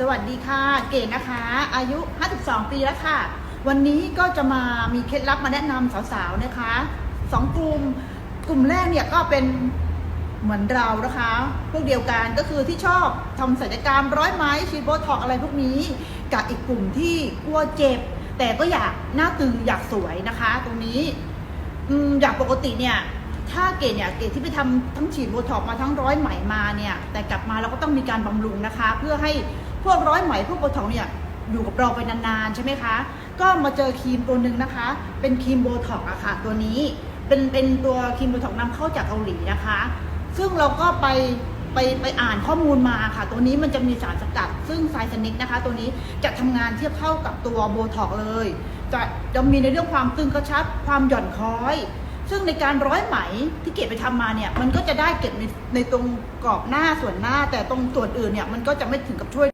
สวัสดีค่ะ เก๋นะคะ อายุ 52 ปีแล้วค่ะ วันนี้ก็จะมามีเคล็ดลับมาแนะนำสาวๆนะคะสองกลุ่มกลุ่มแรกเนี่ยก็เป็นเหมือนเรานะคะพวกเดียวกันก็คือที่ชอบทำศัลยกรรมร้อยไหม้ฉีดโบท็อกอะไรพวกนี้ กับอีกกลุ่มที่กลัวเจ็บ แต่ก็อยากหน้าตึงอยากสวยนะคะ ตรงนี้อย่างปกติเนี่ยถ้าเกดเนี่ยเกดที่ไปทำทั้งฉีดโบท็อกมาทั้งร้อยไหมมาเนี่ย แต่กลับมาเราก็ต้องมีการบำรุงนะคะ เพื่อให้ พวกร้อยไหมพวกโบท็อกซ์เนี่ยอยู่กับเราไปนานๆใช่ไหมคะ ก็มาเจอครีมตัวหนึ่งนะคะ เป็นครีมโบท็อกซ์อะค่ะตัวนี้เป็นเป็นตัวครีมโบท็อกซ์นำเข้าจากเกาหลีนะคะ ซึ่งเราก็ไปไปไปอ่านข้อมูลมาค่ะ ตัวนี้มันจะมีสารสกัด ซึ่งไซสนิกนะคะ ตัวนี้จะทำงานเทียบเท่ากับตัวโบท็อกซ์เลย จะจะมีในเรื่องความตึงกระชับความหย่อนคล้อย ซึ่งในการร้อยไหมที่เก็บไปทำมาเนี่ย มันก็จะได้เก็บในในตรงกรอบหน้าส่วนหน้า แต่ตรงส่วนอื่นเนี่ยมันก็จะไม่ถึงกับช่วย